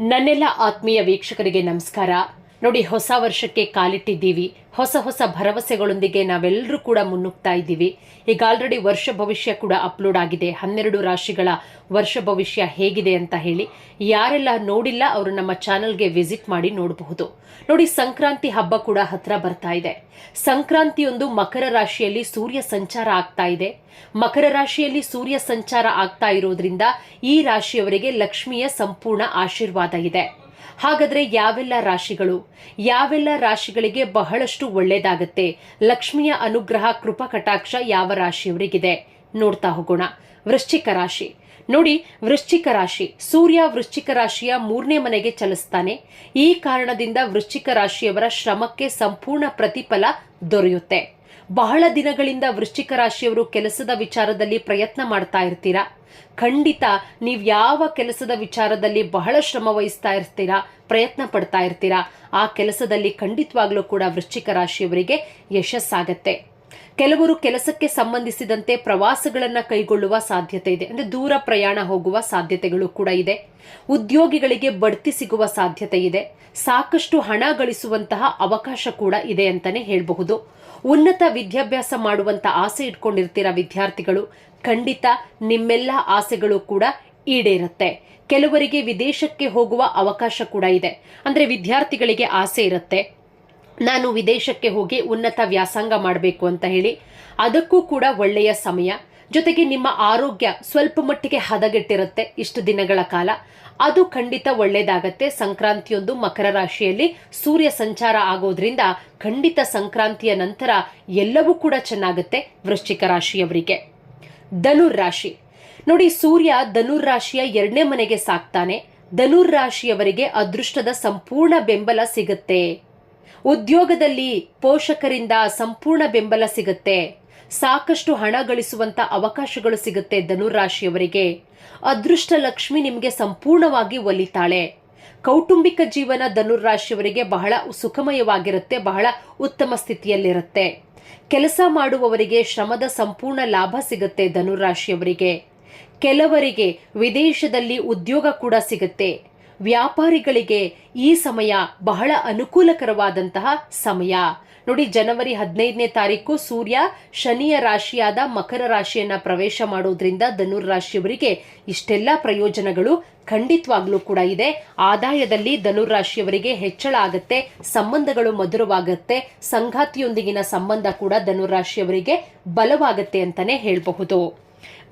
ನನ್ನೆಲ್ಲ ಆತ್ಮೀಯ ವೀಕ್ಷಕರಿಗೆ ನಮಸ್ಕಾರ. ನೋಡಿ, ಹೊಸ ವರ್ಷಕ್ಕೆ ಕಾಲಿಟ್ಟಿದ್ದೀವಿ. ಹೊಸ ಹೊಸ ಭರವಸೆಗಳೊಂದಿಗೆ ನಾವೆಲ್ಲರೂ ಕೂಡ ಮುನ್ನುಗ್ತಾ ಇದ್ದೀವಿ. ಈಗ ಆಲ್ರೆಡಿ ವರ್ಷ ಭವಿಷ್ಯ ಕೂಡ ಅಪ್ಲೋಡ್ ಆಗಿದೆ. ಹನ್ನೆರಡು ರಾಶಿಗಳ ವರ್ಷ ಭವಿಷ್ಯ ಹೇಗಿದೆ ಅಂತ ಹೇಳಿ ಯಾರೆಲ್ಲ ನೋಡಿಲ್ಲ, ಅವರು ನಮ್ಮ ಚಾನಲ್ಗೆ ವಿಸಿಟ್ ಮಾಡಿ ನೋಡಬಹುದು. ನೋಡಿ, ಸಂಕ್ರಾಂತಿ ಹಬ್ಬ ಕೂಡ ಹತ್ರ ಬರ್ತಾ ಇದೆ. ಸಂಕ್ರಾಂತಿಯೊಂದು ಮಕರ ರಾಶಿಯಲ್ಲಿ ಸೂರ್ಯ ಸಂಚಾರ ಆಗ್ತಾ ಇದೆ. ಮಕರ ರಾಶಿಯಲ್ಲಿ ಸೂರ್ಯ ಸಂಚಾರ ಆಗ್ತಾ ಇರೋದ್ರಿಂದ ಈ ರಾಶಿಯವರಿಗೆ ಲಕ್ಷ್ಮಿಯ ಸಂಪೂರ್ಣ ಆಶೀರ್ವಾದ ಇದೆ. ಹಾಗಾದ್ರೆ ಯಾವೆಲ್ಲ ರಾಶಿಗಳು? ಯಾವೆಲ್ಲ ರಾಶಿಗಳಿಗೆ ಬಹಳಷ್ಟು ಒಳ್ಳೇದಾಗತ್ತೆ? ಲಕ್ಷ್ಮಿಯ ಅನುಗ್ರಹ, ಕೃಪಾ ಕಟಾಕ್ಷ ಯಾವ ರಾಶಿಯವರಿಗಿದೆ? ನೋಡ್ತಾ ಹೋಗೋಣ. ವೃಶ್ಚಿಕ ರಾಶಿ. ನೋಡಿ, ವೃಶ್ಚಿಕ ರಾಶಿ. ಸೂರ್ಯ ವೃಶ್ಚಿಕ ರಾಶಿಯ ಮೂರನೇ ಮನೆಗೆ ಚಲಿಸ್ತಾನೆ. ಈ ಕಾರಣದಿಂದ ವೃಶ್ಚಿಕ ರಾಶಿಯವರ ಶ್ರಮಕ್ಕೆ ಸಂಪೂರ್ಣ ಪ್ರತಿಫಲ ದೊರೆಯುತ್ತೆ. ಬಹಳ ದಿನಗಳಿಂದ ವೃಶ್ಚಿಕ ರಾಶಿಯವರು ಕೆಲಸದ ವಿಚಾರದಲ್ಲಿ ಪ್ರಯತ್ನ ಮಾಡ್ತಾ ಇರ್ತೀರಾ? ಖಂಡಿತ ನೀವು ಯಾವ ಕೆಲಸದ ವಿಚಾರದಲ್ಲಿ ಬಹಳ ಶ್ರಮ ವಹಿಸ್ತಾ ಇರ್ತೀರಾ, ಪ್ರಯತ್ನ ಪಡ್ತಾ ಇರ್ತೀರಾ, ಆ ಕೆಲಸದಲ್ಲಿ ಖಂಡಿತವಾಗ್ಲೂ ಕೂಡ ವೃಶ್ಚಿಕ ರಾಶಿಯವರಿಗೆ ಯಶಸ್ಸಾಗತ್ತೆ. ಕೆಲವರು ಕೆಲಸಕ್ಕೆ ಸಂಬಂಧಿಸಿದಂತೆ ಪ್ರವಾಸಗಳನ್ನ ಕೈಗೊಳ್ಳುವ ಸಾಧ್ಯತೆ ಇದೆ. ಅಂದ್ರೆ ದೂರ ಪ್ರಯಾಣ ಹೋಗುವ ಸಾಧ್ಯತೆಗಳು ಕೂಡ ಇದೆ. ಉದ್ಯೋಗಿಗಳಿಗೆ ಬಡ್ತಿ ಸಿಗುವ ಸಾಧ್ಯತೆ ಇದೆ. ಸಾಕಷ್ಟು ಹಣ ಗಳಿಸುವಂತಹ ಅವಕಾಶ ಕೂಡ ಇದೆ ಅಂತಾನೆ ಹೇಳಬಹುದು. ಉನ್ನತ ವಿದ್ಯಾಭ್ಯಾಸ ಮಾಡುವಂತ ಆಸೆ ಇಟ್ಕೊಂಡಿರ್ತೀರ ವಿದ್ಯಾರ್ಥಿಗಳು. ಖಂಡಿತ ನಿಮ್ಮೆಲ್ಲ ಆಸೆಗಳು ಕೂಡ ಈಡೇರುತ್ತೆ. ಕೆಲವರಿಗೆ ವಿದೇಶಕ್ಕೆ ಹೋಗುವ ಅವಕಾಶ ಕೂಡ ಇದೆ. ಅಂದ್ರೆ ವಿದ್ಯಾರ್ಥಿಗಳಿಗೆ ಆಸೆ ಇರುತ್ತೆ. ನಾನು ವಿದೇಶಕ್ಕೆ ಹೋಗಿ ಉನ್ನತ ವ್ಯಾಸಂಗ ಮಾಡಬೇಕು ಅಂತ ಹೇಳಿ. ಅದಕ್ಕೂ ಕೂಡ ಒಳ್ಳೆಯ ಸಮಯ. ಜೊತೆಗೆ ನಿಮ್ಮ ಆರೋಗ್ಯ ಸ್ವಲ್ಪ ಮಟ್ಟಿಗೆ ಹದಗೆಟ್ಟಿರುತ್ತೆ ಇಷ್ಟು ದಿನಗಳ ಕಾಲ. ಅದು ಖಂಡಿತ ಒಳ್ಳೆಯದಾಗತ್ತೆ ಸಂಕ್ರಾಂತಿಯೊಂದು ಮಕರ ರಾಶಿಯಲ್ಲಿ ಸೂರ್ಯ ಸಂಚಾರ ಆಗೋದ್ರಿಂದ ಖಂಡಿತ ಸಂಕ್ರಾಂತಿಯ ನಂತರ ಎಲ್ಲವೂ ಕೂಡ ಚೆನ್ನಾಗುತ್ತೆ ವೃಶ್ಚಿಕ ರಾಶಿಯವರಿಗೆ. ಧನುರ್ ರಾಶಿ. ನೋಡಿ, ಸೂರ್ಯ ಧನುರ್ ರಾಶಿಯ ಎರಡನೇ ಮನೆಗೆ ಸಾಕ್ತಾನೆ. ಧನುರ್ ರಾಶಿಯವರಿಗೆ ಅದೃಷ್ಟದ ಸಂಪೂರ್ಣ ಬೆಂಬಲ ಸಿಗುತ್ತೆ. ಉದ್ಯೋಗದಲ್ಲಿ ಪೋಷಕರಿಂದ ಸಂಪೂರ್ಣ ಬೆಂಬಲ ಸಿಗುತ್ತೆ. ಸಾಕಷ್ಟು ಹಣ ಗಳಿಸುವಂತ ಅವಕಾಶಗಳು ಸಿಗುತ್ತೆ ಧನುರಾಶಿಯವರಿಗೆ. ಅದೃಷ್ಟ ಲಕ್ಷ್ಮಿ ನಿಮಗೆ ಸಂಪೂರ್ಣವಾಗಿ ಒಲಿತಾಳೆ. ಕೌಟುಂಬಿಕ ಜೀವನ ಧನುರ್ ರಾಶಿಯವರಿಗೆ ಬಹಳ ಸುಖಮಯವಾಗಿರುತ್ತೆ, ಬಹಳ ಉತ್ತಮ ಸ್ಥಿತಿಯಲ್ಲಿರುತ್ತೆ. ಕೆಲಸ ಮಾಡುವವರಿಗೆ ಶ್ರಮದ ಸಂಪೂರ್ಣ ಲಾಭ ಸಿಗುತ್ತೆ ಧನುರಾಶಿಯವರಿಗೆ. ಕೆಲವರಿಗೆ ವಿದೇಶದಲ್ಲಿ ಉದ್ಯೋಗ ಕೂಡ ಸಿಗುತ್ತೆ. ವ್ಯಾಪಾರಿಗಳಿಗೆ ಈ ಸಮಯ ಬಹಳ ಅನುಕೂಲಕರವಾದಂತಹ ಸಮಯ. ನೋಡಿ, ಜನವರಿ ಹದಿನೈದನೇ ತಾರೀಕು ಸೂರ್ಯ ಶನಿಯ ರಾಶಿಯಾದ ಮಕರ ರಾಶಿಯನ್ನ ಪ್ರವೇಶ ಮಾಡೋದ್ರಿಂದ ಧನುರ್ ರಾಶಿಯವರಿಗೆ ಇಷ್ಟೆಲ್ಲ ಪ್ರಯೋಜನಗಳು ಖಂಡಿತವಾಗ್ಲೂ ಕೂಡ ಇದೆ. ಆದಾಯದಲ್ಲಿ ಧನುರ್ ರಾಶಿಯವರಿಗೆ ಹೆಚ್ಚಳ ಆಗುತ್ತೆ, ಸಂಬಂಧಗಳು ಮಧುರವಾಗುತ್ತೆ, ಸಂಗಾತಿಯೊಂದಿಗಿನ ಸಂಬಂಧ ಕೂಡ ಧನುರ್ ರಾಶಿಯವರಿಗೆ ಬಲವಾಗತ್ತೆ ಅಂತಾನೆ ಹೇಳಬಹುದು.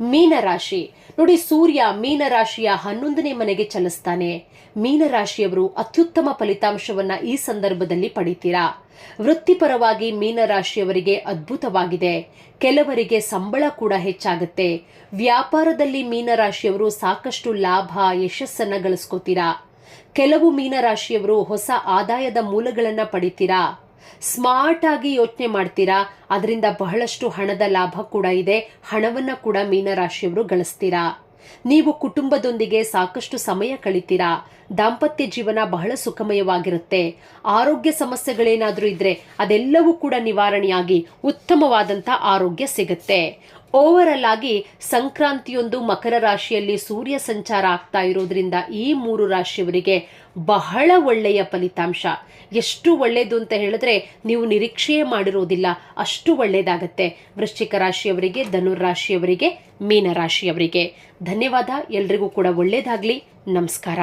ಮೀನರಾಶಿ. ನೋಡಿ, ಸೂರ್ಯ ಮೀನರಾಶಿಯ ಹನ್ನೊಂದನೇ ಮನೆಗೆ ಚಲಿಸ್ತಾನೆ. ಮೀನರಾಶಿಯವರು ಅತ್ಯುತ್ತಮ ಫಲಿತಾಂಶವನ್ನ ಈ ಸಂದರ್ಭದಲ್ಲಿ ಪಡಿತೀರಾ? ವೃತ್ತಿಪರವಾಗಿ ಮೀನರಾಶಿಯವರಿಗೆ ಅದ್ಭುತವಾಗಿದೆ. ಕೆಲವರಿಗೆ ಸಂಬಳ ಕೂಡ ಹೆಚ್ಚಾಗುತ್ತೆ. ವ್ಯಾಪಾರದಲ್ಲಿ ಮೀನರಾಶಿಯವರು ಸಾಕಷ್ಟು ಲಾಭ, ಯಶಸ್ಸನ್ನ ಗಳಿಸ್ಕೋತೀರಾ? ಕೆಲವು ಮೀನರಾಶಿಯವರು ಹೊಸ ಆದಾಯದ ಮೂಲಗಳನ್ನ ಪಡಿತೀರಾ? ಸ್ಮಾರ್ಟ್ ಆಗಿ ಯೋಚನೆ ಮಾಡ್ತೀರಾ? ಅದರಿಂದ ಬಹಳಷ್ಟು ಹಣದ ಲಾಭ ಕೂಡ ಇದೆ. ಹಣವನ್ನ ಕೂಡ ಮೀನರಾಶಿಯವರು ಗಳಿಸ್ತೀರಾ? ನೀವು ಕುಟುಂಬದೊಂದಿಗೆ ಸಾಕಷ್ಟು ಸಮಯ ಕಳಿತೀರಾ? ದಾಂಪತ್ಯ ಜೀವನ ಬಹಳ ಸುಖಮಯವಾಗಿರುತ್ತೆ. ಆರೋಗ್ಯ ಸಮಸ್ಯೆಗಳೇನಾದರೂ ಇದ್ರೆ ಅದೆಲ್ಲವೂ ಕೂಡ ನಿವಾರಣೆಯಾಗಿ ಉತ್ತಮವಾದಂಥ ಆರೋಗ್ಯ ಸಿಗುತ್ತೆ. ಓವರ್ ಆಗಿ ಸಂಕ್ರಾಂತಿಯೊಂದು ಮಕರ ರಾಶಿಯಲ್ಲಿ ಸೂರ್ಯ ಸಂಚಾರ ಆಗ್ತಾ ಇರೋದ್ರಿಂದ ಈ ಮೂರು ರಾಶಿಯವರಿಗೆ ಬಹಳ ಒಳ್ಳೆಯ ಫಲಿತಾಂಶ. ಎಷ್ಟು ಒಳ್ಳೆಯದು ಅಂತ ಹೇಳಿದ್ರೆ ನೀವು ನಿರೀಕ್ಷೆಯೇ ಮಾಡಿರೋದಿಲ್ಲ, ಅಷ್ಟು ಒಳ್ಳೆಯದಾಗತ್ತೆ ವೃಶ್ಚಿಕ ರಾಶಿಯವರಿಗೆ ಧನುರ್ ರಾಶಿಯವರಿಗೆ, ಮೀನ ರಾಶಿಯವರಿಗೆ. ಧನ್ಯವಾದ, ಎಲ್ರಿಗೂ ಕೂಡ ಒಳ್ಳೆಯದಾಗಲಿ ನಮಸ್ಕಾರ.